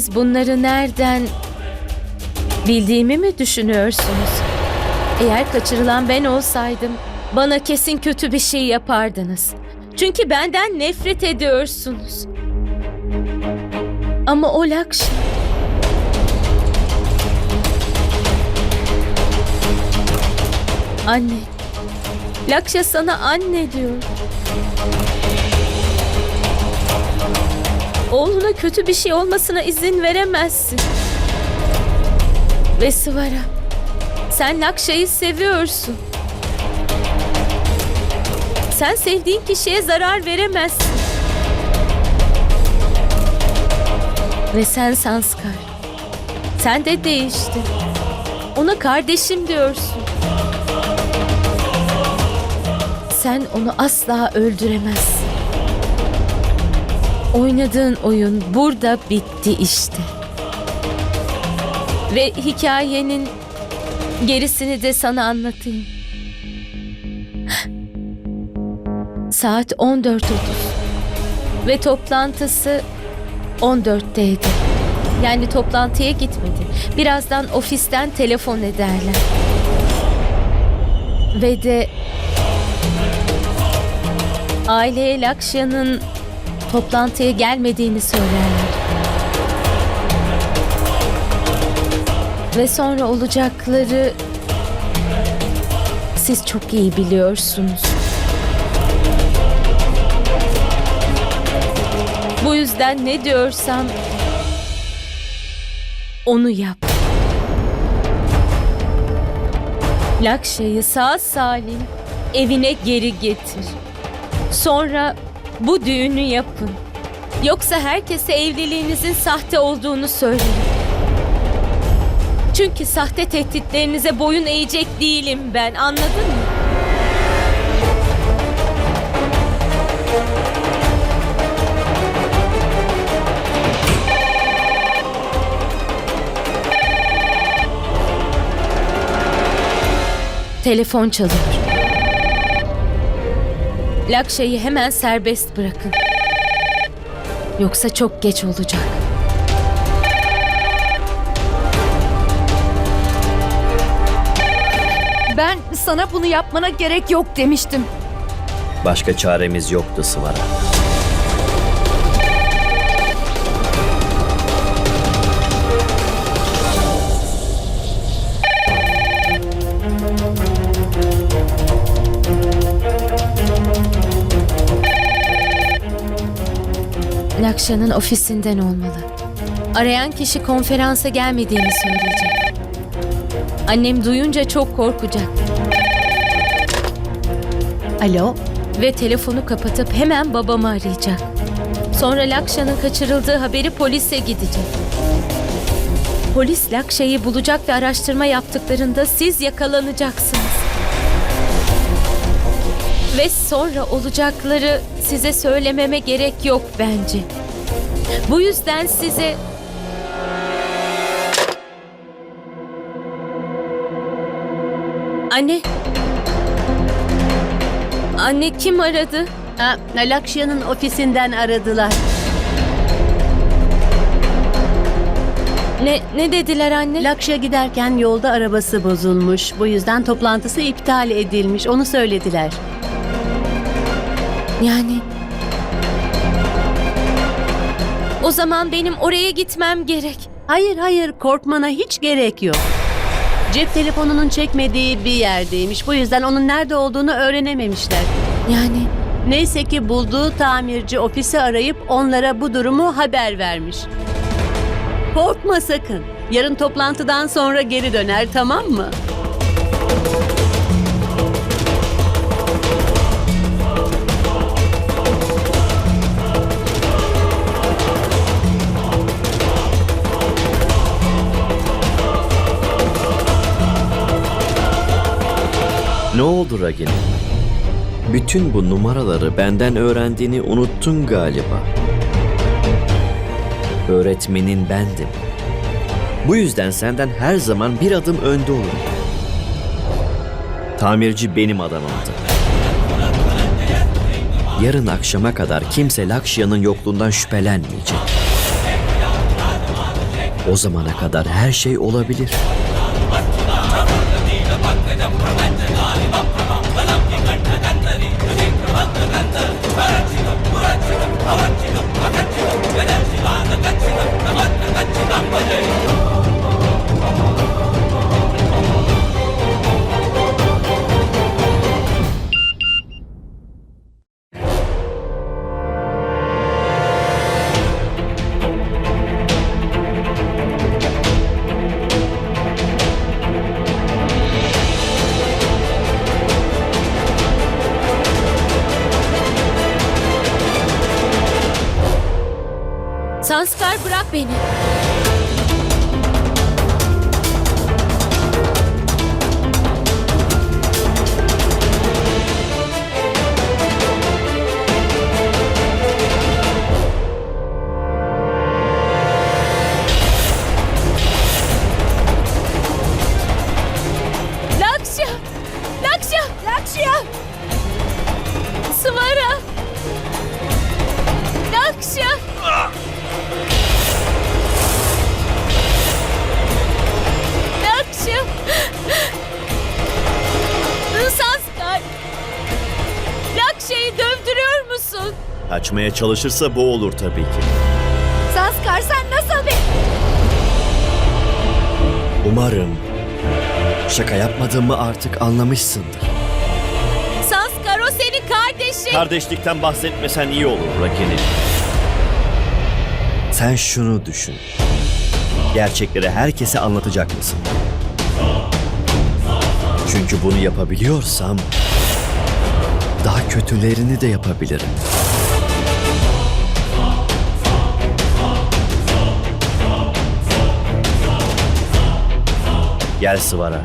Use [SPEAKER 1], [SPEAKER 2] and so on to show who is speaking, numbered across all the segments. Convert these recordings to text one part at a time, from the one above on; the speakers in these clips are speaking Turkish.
[SPEAKER 1] Siz bunları nereden bildiğimi mi düşünüyorsunuz? Eğer kaçırılan ben olsaydım bana kesin kötü bir şey yapardınız. Çünkü benden nefret ediyorsunuz. Ama o Lakşmi Anne. Lakşa sana anne diyor. Oğluna kötü bir şey olmasına izin veremezsin. Ve Sıvara, sen Lakşa'yı seviyorsun. Sen sevdiğin kişiye zarar veremezsin. Ve sen Sanskar. Sen de değiştin. Ona kardeşim diyorsun. Sen onu asla öldüremezsin. Oynadığın oyun burada bitti işte. Ve hikayenin gerisini de sana anlatayım. Saat 14.30 ve toplantısı 14'teydi. Yani toplantıya gitmedi. Birazdan ofisten telefon ederler. Ve de aileye Lakşya'nın toplantıya gelmediğini söylerler. Ve sonra olacakları siz çok iyi biliyorsunuz. Bu yüzden ne diyorsam onu yap. Lakşa'yı sağ salim evine geri getir. Sonra bu düğünü yapın. Yoksa herkese evliliğinizin sahte olduğunu söylerim. Çünkü sahte tehditlerinize boyun eğecek değilim ben anladın mı? Telefon çalıyor. Lakşa'yı hemen serbest bırakın. Yoksa çok geç olacak.
[SPEAKER 2] Ben sana bunu yapmana gerek yok demiştim.
[SPEAKER 3] Başka çaremiz yoktu Sıvara.
[SPEAKER 1] Lakşa'nın ofisinden olmalı. Arayan kişi konferansa gelmediğini söyleyecek. Annem duyunca çok korkacak
[SPEAKER 2] Alo?
[SPEAKER 1] ve telefonu kapatıp hemen babamı arayacak. Sonra Lakşa'nın kaçırıldığı haberi polise gidecek. Polis Lakşa'yı bulacak ve araştırma yaptıklarında siz yakalanacaksınız. Ve sonra olacakları size söylememe gerek yok bence. Bu yüzden size Anne. Anne kim aradı?
[SPEAKER 4] Ha, Lakşya'nın ofisinden aradılar.
[SPEAKER 1] Ne ne dediler anne?
[SPEAKER 4] Lakşya giderken yolda arabası bozulmuş. Bu yüzden toplantısı iptal edilmiş. Onu söylediler.
[SPEAKER 1] Yani O zaman benim oraya gitmem gerek.
[SPEAKER 4] Hayır hayır korkmana hiç gerek yok. Cep telefonunun çekmediği bir yerdeymiş. Bu yüzden onun nerede olduğunu öğrenememişler.
[SPEAKER 1] Yani
[SPEAKER 4] Neyse ki bulduğu tamirci ofisi arayıp onlara bu durumu haber vermiş. Korkma sakın. Yarın toplantıdan sonra geri döner tamam mı?
[SPEAKER 3] Ne oldu Ragini? Bütün bu numaraları benden öğrendiğini unuttun galiba. Öğretmenin bendim. Bu yüzden senden her zaman bir adım önde olurum. Tamirci benim adamımdı. Yarın akşama kadar kimse Lakşya'nın yokluğundan şüphelenmeyecek. O zamana kadar her şey olabilir. Kaçmaya çalışırsa bu olur tabii ki.
[SPEAKER 2] Sanskar sen nasıl bir...
[SPEAKER 3] Umarım şaka yapmadığımı artık anlamışsındır.
[SPEAKER 1] Sanskar o senin kardeşin.
[SPEAKER 3] Kardeşlikten bahsetmesen iyi olur Rakini. Sen şunu düşün. Gerçekleri herkese anlatacak mısın? Çünkü bunu yapabiliyorsam daha kötülerini de yapabilirim. Gel Sıvara.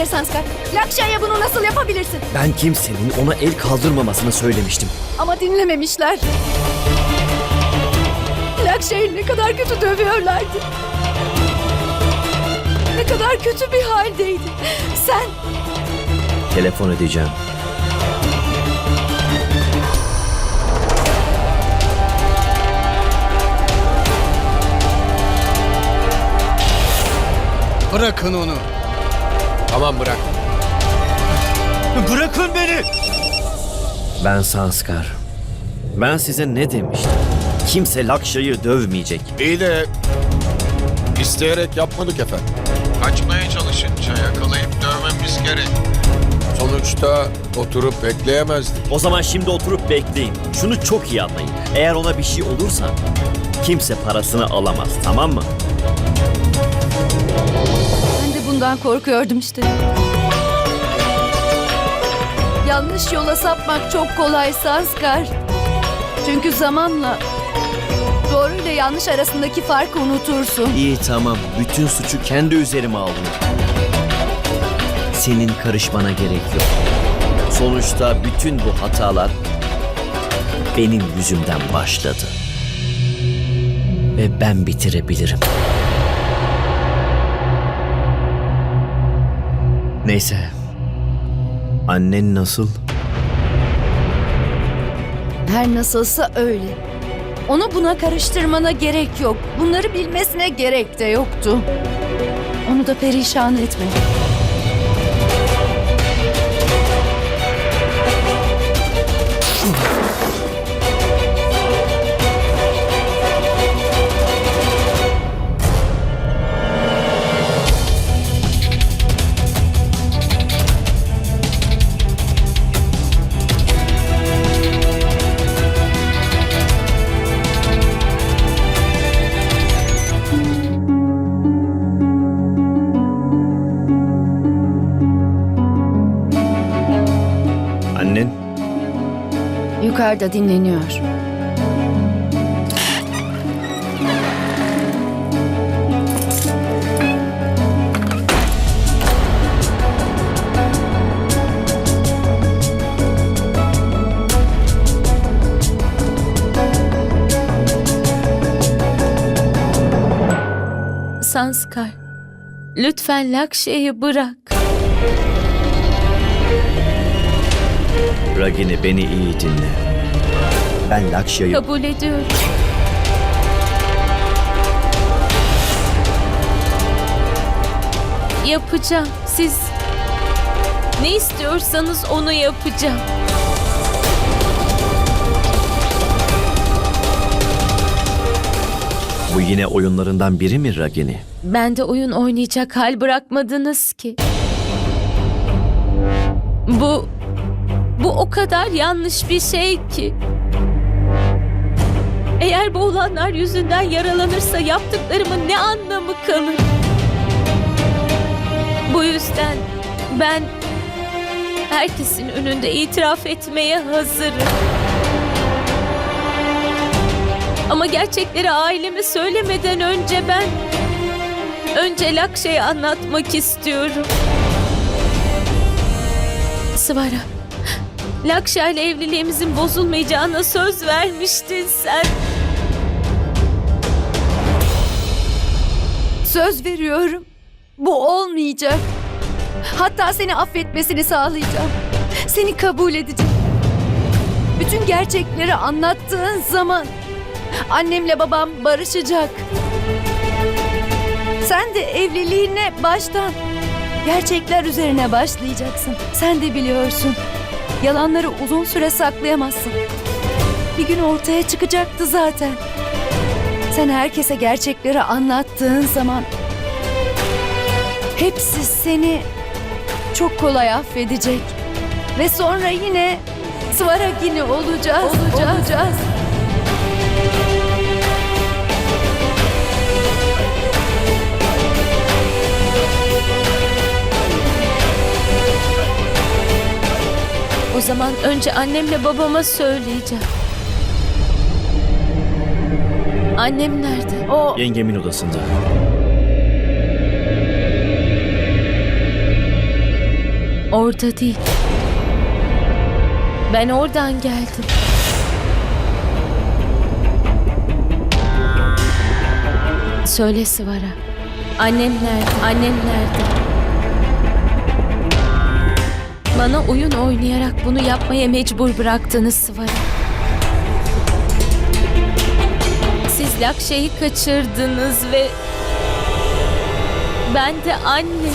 [SPEAKER 2] Nedir Sanskar? Lakşa'ya bunu nasıl yapabilirsin?
[SPEAKER 3] Ben kimsenin ona el kaldırmamasını söylemiştim.
[SPEAKER 2] Ama dinlememişler. Lakşa'yı ne kadar kötü dövüyorlardı. Ne kadar kötü bir haldeydi. Sen
[SPEAKER 3] Telefon edeceğim.
[SPEAKER 5] Bırakın onu. Tamam bırak.
[SPEAKER 3] Bırakın beni! Ben Sanskar. Ben size ne demiştim? Kimse Lakşa'yı dövmeyecek.
[SPEAKER 5] İyi de isteyerek yapmadık efendim.
[SPEAKER 6] Kaçmaya çalışınca yakalayıp dövmemiz gerek.
[SPEAKER 5] Sonuçta oturup bekleyemezdik.
[SPEAKER 3] O zaman şimdi oturup bekleyin. Şunu çok iyi anlayın. Eğer ona bir şey olursa kimse parasını alamaz tamam mı?
[SPEAKER 2] Bundan korkuyordum işte. Yanlış yola sapmak çok kolay Sanskar. Çünkü zamanla doğru ile yanlış arasındaki farkı unutursun.
[SPEAKER 3] İyi tamam. Bütün suçu kendi üzerime aldım. Senin karışmana gerek yok. Sonuçta bütün bu hatalar benim yüzümden başladı. Ve ben bitirebilirim. Neyse. Annen nasıl?
[SPEAKER 2] Her nasılsa öyle. Onu buna karıştırmana gerek yok. Bunları bilmesine gerek de yoktu. Onu da perişan etme. Yukarıda dinleniyor.
[SPEAKER 1] Sanskar, lütfen Lakşe'yi bırak.
[SPEAKER 3] Ragini beni iyi dinle. Ben Lakşya'yı
[SPEAKER 1] Kabul ediyorum. Yapacağım. Siz ne istiyorsanız onu yapacağım.
[SPEAKER 3] bu yine oyunlarından biri mi Ragini?
[SPEAKER 1] Ben de oyun oynayacak hal bırakmadınız ki. Bu bu o kadar yanlış bir şey ki. Eğer bu olanlar yüzünden yaralanırsa yaptıklarımın ne anlamı kalır? Bu yüzden ben herkesin önünde itiraf etmeye hazırım. Ama gerçekleri aileme söylemeden önce ben önce Lakşe'yi anlatmak istiyorum. Svara, Lakşa ile evliliğimizin bozulmayacağına söz vermiştin sen.
[SPEAKER 2] Söz veriyorum. Bu olmayacak. Hatta seni affetmesini sağlayacağım. Seni kabul edeceğim. Bütün gerçekleri anlattığın zaman annemle babam barışacak. Sen de evliliğine baştan gerçekler üzerine başlayacaksın. Sen de biliyorsun. Yalanları uzun süre saklayamazsın. Bir gün ortaya çıkacaktı zaten. Sen herkese gerçekleri anlattığın zaman hepsi seni çok kolay affedecek. Ve sonra yine Svaragini olacağız, olacağız.
[SPEAKER 1] O zaman önce annemle babama söyleyeceğim. Annem nerede?
[SPEAKER 2] O
[SPEAKER 3] Yengemin odasında.
[SPEAKER 1] Orada değil. Ben oradan geldim. Söyle Sıvara. Annem nerede? Annem nerede? Bana oyun oynayarak bunu yapmaya mecbur bıraktınız Sıvara. Siz Lakşe'yi kaçırdınız ve ben de annem.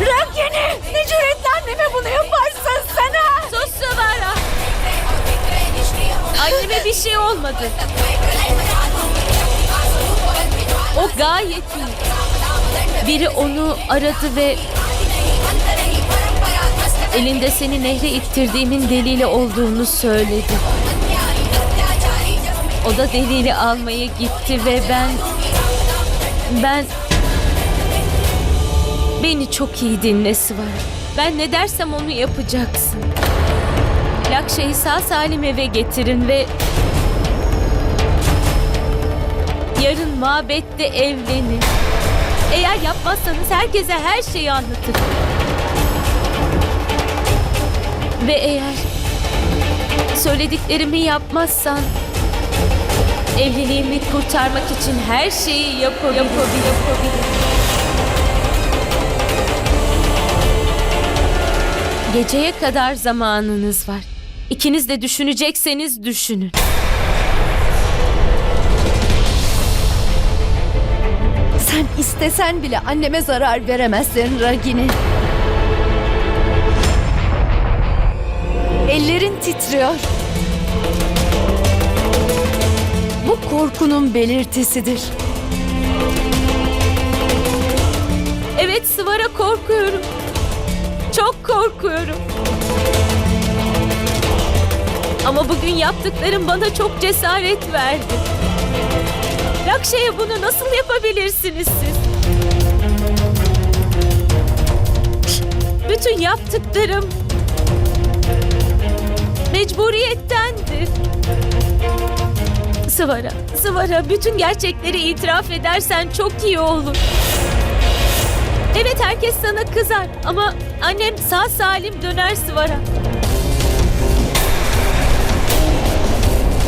[SPEAKER 2] Ragini! Ne cüretle anneme bunu yaparsın sana?
[SPEAKER 1] Sus Sıvara. Anneme bir şey olmadı. O gayet iyi. Biri onu aradı ve elinde seni nehre ittirdiğimin delili olduğunu söyledi. O da delili almaya gitti ve ben ben beni çok iyi dinle Sıvara. Ben ne dersem onu yapacaksın. Lakşa'yı sağ salim eve getirin ve yarın mabette evlenin. Eğer yapmazsanız herkese her şeyi anlatırım. Ve eğer söylediklerimi yapmazsan evliliğimi kurtarmak için her şeyi yapabilirim. yapabilirim. Geceye kadar zamanınız var. İkiniz de düşünecekseniz düşünün.
[SPEAKER 2] Sen istesen bile anneme zarar veremezsin Ragini. Ellerin titriyor. Korkunun belirtisidir.
[SPEAKER 1] Evet Sıvara korkuyorum. Çok korkuyorum. Ama bugün yaptıklarım bana çok cesaret verdi. Lakşa'ya bunu nasıl yapabilirsiniz siz? Bütün yaptıklarım Mecburiyettendir. Sıvara, Sıvara bütün gerçekleri itiraf edersen çok iyi olur. Evet herkes sana kızar ama annem sağ salim döner Sıvara.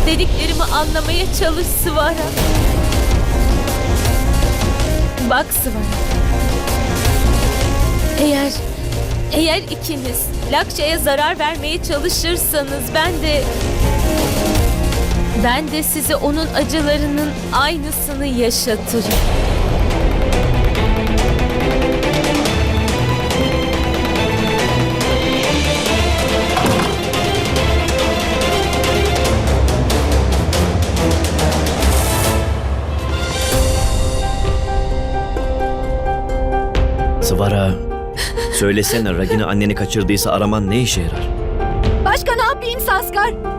[SPEAKER 1] Dediklerimi anlamaya çalış Sıvara. Bak Sıvara. Eğer eğer ikiniz Lakşa'ya zarar vermeye çalışırsanız ben de ben de size onun acılarının aynısını yaşatırım.
[SPEAKER 3] Sıvara, söylesene Ragini anneni kaçırdıysa araman ne işe yarar?
[SPEAKER 2] Başka ne yapayım Saskar?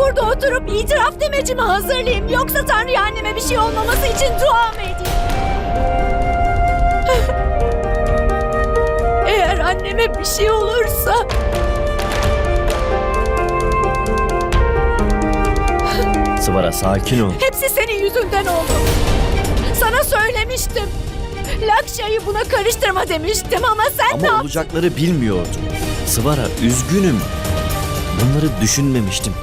[SPEAKER 2] Burada oturup itiraf demecimi hazırlayayım yoksa Tanrı'ya anneme bir şey olmaması için dua mı edeyim? Eğer anneme bir şey olursa
[SPEAKER 3] Sıvara sakin ol.
[SPEAKER 2] hepsi senin yüzünden oldu. Sana söylemiştim. Lakşa'yı buna karıştırma demiştim ama sen ne
[SPEAKER 3] Ama
[SPEAKER 2] yaptın?
[SPEAKER 3] olacakları bilmiyordum. Sıvara üzgünüm. Bunları düşünmemiştim.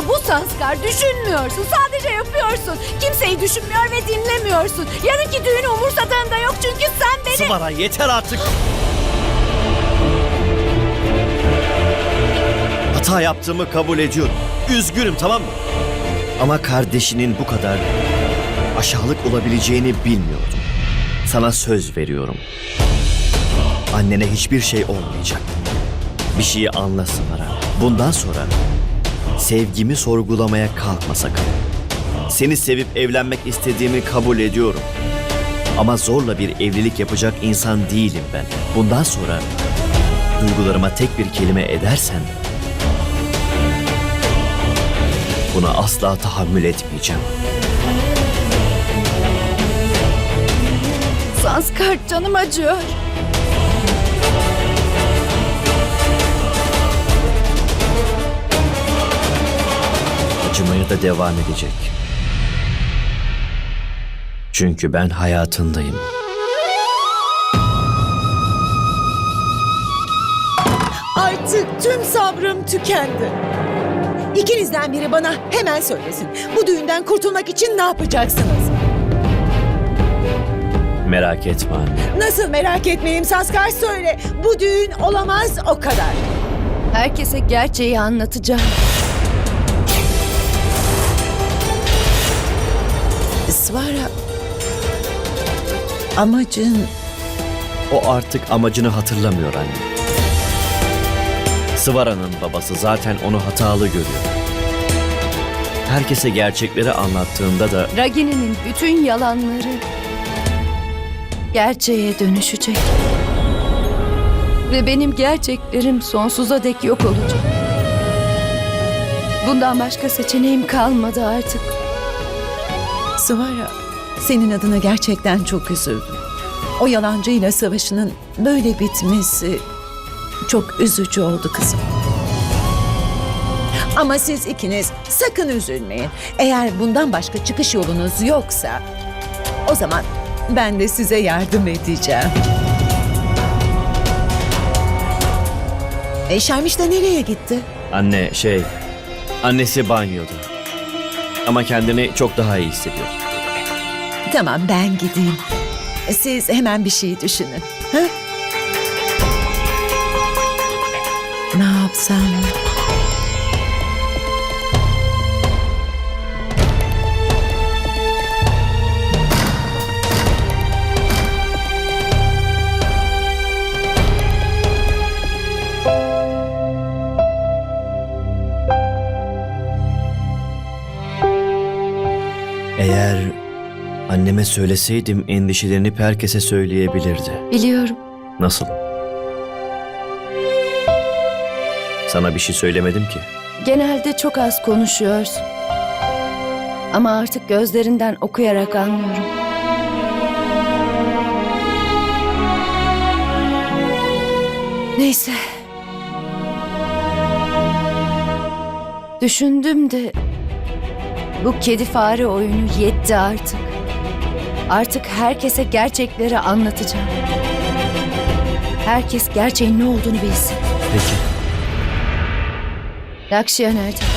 [SPEAKER 2] Da bu Sanskar. Düşünmüyorsun. Sadece yapıyorsun. Kimseyi düşünmüyor ve dinlemiyorsun. Yarınki düğünü umursadığın da yok çünkü sen beni...
[SPEAKER 3] Sıvara yeter artık. Hata yaptığımı kabul ediyorum. Üzgünüm tamam mı? Ama kardeşinin bu kadar aşağılık olabileceğini bilmiyordum. Sana söz veriyorum. Annene hiçbir şey olmayacak. Bir şeyi anla Sıvara. Bundan sonra sevgimi sorgulamaya kalkma sakın. Seni sevip evlenmek istediğimi kabul ediyorum. Ama zorla bir evlilik yapacak insan değilim ben. Bundan sonra duygularıma tek bir kelime edersen buna asla tahammül etmeyeceğim.
[SPEAKER 2] Sanskar canım acıyor.
[SPEAKER 3] Acımaya da devam edecek. Çünkü ben hayatındayım.
[SPEAKER 7] Artık tüm sabrım tükendi. İkinizden biri bana hemen söylesin. Bu düğünden kurtulmak için ne yapacaksınız?
[SPEAKER 3] Merak etme anne.
[SPEAKER 7] Nasıl merak etmeyeyim Saskar söyle. Bu düğün olamaz o kadar.
[SPEAKER 2] Herkese gerçeği anlatacağım.
[SPEAKER 7] Svara... Amacın...
[SPEAKER 3] O artık amacını hatırlamıyor anne. Sıvara'nın babası zaten onu hatalı görüyor. Herkese gerçekleri anlattığında da
[SPEAKER 2] Ragini'nin bütün yalanları gerçeğe dönüşecek. Ve benim gerçeklerim sonsuza dek yok olacak. Bundan başka seçeneğim kalmadı artık.
[SPEAKER 7] Svara, senin adına gerçekten çok üzüldüm. O yalancıyla savaşının böyle bitmesi çok üzücü oldu kızım. Ama siz ikiniz sakın üzülmeyin. Eğer bundan başka çıkış yolunuz yoksa o zaman ben de size yardım edeceğim. E Şermiş de nereye gitti?
[SPEAKER 3] anne şey, annesi banyoda. Ama kendini çok daha iyi hissediyor.
[SPEAKER 7] Tamam ben gideyim. Siz hemen bir şey düşünün. Ha? Ne yapsam?
[SPEAKER 3] Anneme söyleseydim endişelenip herkese söyleyebilirdi.
[SPEAKER 2] Biliyorum.
[SPEAKER 3] Nasıl? Sana bir şey söylemedim ki.
[SPEAKER 2] Genelde çok az konuşuyorsun. Ama artık gözlerinden okuyarak anlıyorum. Neyse. Düşündüm de bu kedi fare oyunu yetti artık. Artık herkese gerçekleri anlatacağım. Herkes gerçeğin ne olduğunu bilsin.
[SPEAKER 3] Peki.
[SPEAKER 2] Lakşya nerede?